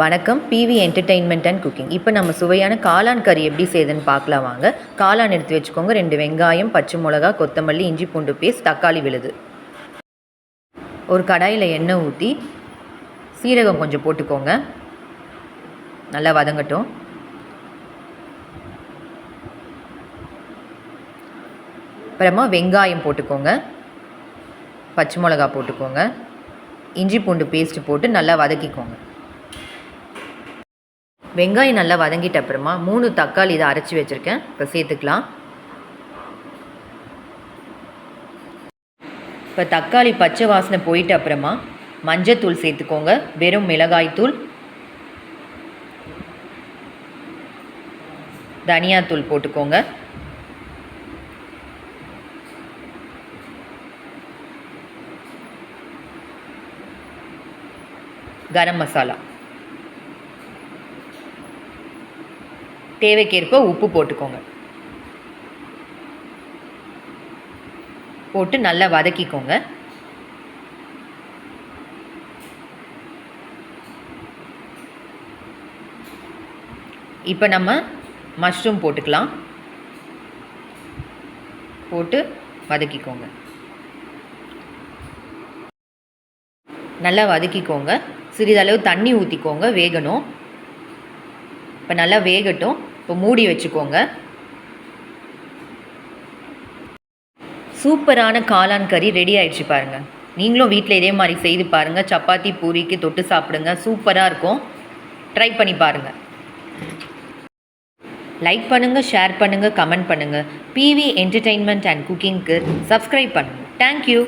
வணக்கம். PV entertainment and cooking இப்போ நம்ம சுவையான காளான் கறி எப்படி செய்யுதுன்னு பார்க்கலாம் வாங்க. காளான் எடுத்து வச்சுக்கோங்க. ரெண்டு வெங்காயம் பச்சை மிளகா கொத்தமல்லி இஞ்சி பூண்டு பேஸ்ட் தக்காளி விழுது. ஒரு கடாயில் எண்ணெய் ஊற்றி சீரகம் கொஞ்சம் போட்டுக்கோங்க. நல்லா வதங்கட்டும். அப்புறமா வெங்காயம் போட்டுக்கோங்க. பச்சை மிளகா போட்டுக்கோங்க. இஞ்சி பூண்டு பேஸ்ட்டு போட்டு நல்லா வதக்கிக்கோங்க. வெங்காயம் நல்லா வதங்கிட்ட அப்புறமா மூணு தக்காளி இதை அரைச்சி வச்சுருக்கேன். இப்போ சேர்த்துக்கலாம். இப்போ தக்காளி பச்சை வாசனை போயிட்ட அப்புறமா மஞ்சத்தூள் சேர்த்துக்கோங்க. வெறும் மிளகாய்த்தூள் தனியாத்தூள் போட்டுக்கோங்க. கரம் மசாலா. தேவைக்கேற்ப உப்பு போட்டுக்கோங்க. போட்டு நல்லா வதக்கிக்கோங்க. இப்போ நம்ம மஷ்ரூம் போட்டுக்கலாம். போட்டு வதக்கிக்கோங்க. நல்லா வதக்கிக்கோங்க. சிறிதளவு தண்ணி ஊற்றிக்கோங்க வேகணும். இப்போ நல்லா வேகட்டும். இப்போ மூடி வச்சுக்கோங்க. சூப்பரான காளான் கறி ரெடி ஆயிடுச்சு பாருங்கள் நீங்களும் வீட்டில் இதே மாதிரி செய்து பாருங்கள் சப்பாத்தி பூரிக்கு தொட்டு சாப்பிடுங்க. சூப்பராக இருக்கும். ட்ரை பண்ணி பாருங்கள் லைக் பண்ணுங்கள் ஷேர் பண்ணுங்கள் கமெண்ட் பண்ணுங்கள் பிவி என்டர்டெயின்மெண்ட் அண்ட் குக்கிங்க்கு சப்ஸ்கிரைப் பண்ணுங்கள் தேங்க்யூ